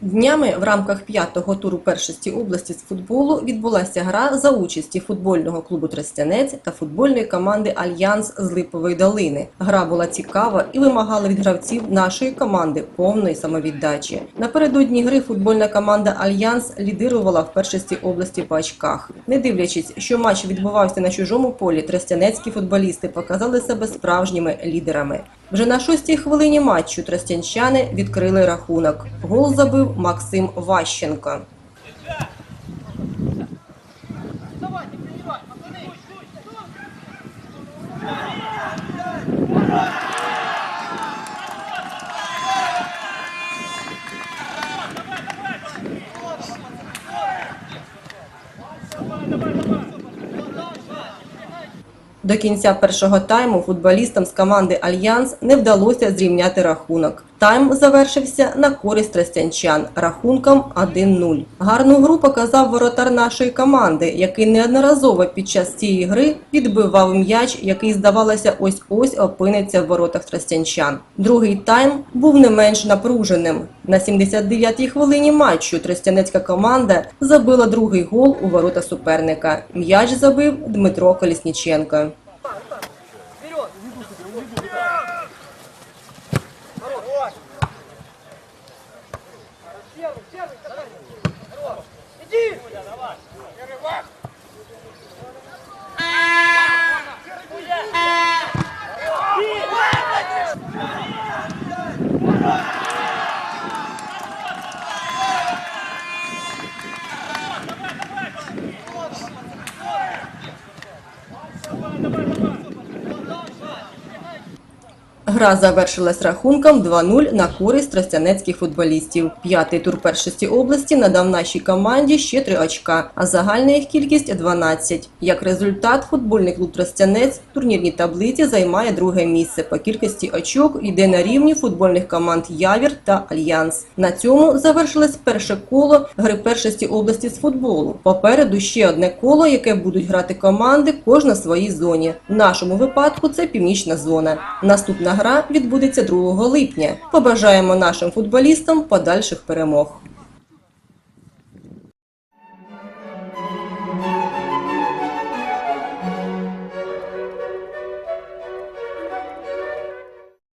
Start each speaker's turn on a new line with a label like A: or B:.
A: Днями в рамках п'ятого туру першості області з футболу відбулася гра за участі футбольного клубу Тростянець та футбольної команди Альянс з Липової долини. Гра була цікава і вимагала від гравців нашої команди повної самовіддачі. Напередодні гри футбольна команда Альянс лідирувала в першості області по очках. Не дивлячись, що матч відбувався на чужому полі, тростянецькі футболісти показали себе справжніми лідерами. Вже на шостій хвилині матчу тростянчани відкрили рахунок. Гол забив Максим Ващенко. До кінця першого тайму футболістам з команди Альянс не вдалося зрівняти рахунок. Тайм завершився на користь тростянчан рахунком 1-0. Гарну гру показав воротар нашої команди, який неодноразово під час цієї гри відбивав м'яч, який, здавалося, ось-ось опиниться в воротах тростянчан. Другий тайм був не менш напруженим. На 79-й хвилині матчу тростянецька команда забила другий гол у ворота суперника. М'яч забив Дмитро Колісніченко. Гра завершилась рахунком 2-0 на користь тростянецьких футболістів. П'ятий тур першості області надав нашій команді ще 3 очка, а загальна їх кількість 12. Як результат, футбольний клуб Тростянець в турнірній таблиці займає друге місце по кількості очок йде на рівні футбольних команд Явір та Альянс. На цьому завершилось перше коло гри першості області з футболу. Попереду ще одне коло, яке будуть грати команди кожна в своїй зоні. В нашому випадку це північна зона. Наступна гра відбудеться 2 липня. Побажаємо нашим футболістам подальших перемог.